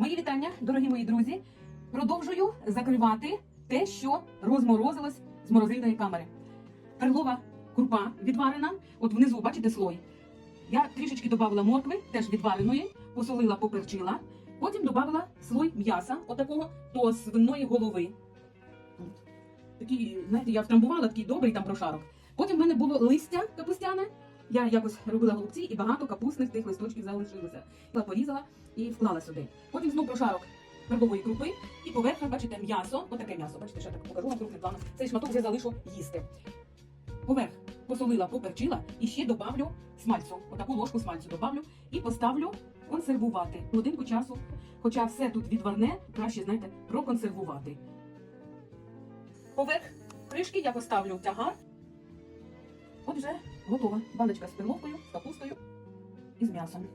Мої вітання, дорогі мої друзі. Продовжую закривати те, що розморозилось з морозильної камери. Перлова крупа відварена. От внизу, бачите, слой. Я трішечки додавала моркви, теж відвареної, посолила, поперчила. Потім додавала слой м'яса, отакого до свиної голови. Такий, знаєте, я втрамбувала такий добрий там прошарок. Потім в мене було листя капустяне. Я якось робила голубці і багато капустних тих листочків залишилося. Порізала і вклала сюди. Потім знов прошарок перлової крупи і поверху, бачите, м'ясо. Отаке м'ясо. Бачите, ще так покажу вам крупним планом. Цей шматок вже залишу їсти. Поверх посолила, поперчила і ще добавлю смальцю. Отаку ложку смальцю добавлю і поставлю консервувати годинку часу. Хоча все тут відварне, краще, знаєте, проконсервувати. Поверх кришки я поставлю тягар. Вже готова баночка з перловкою, з капустою і з м'ясом.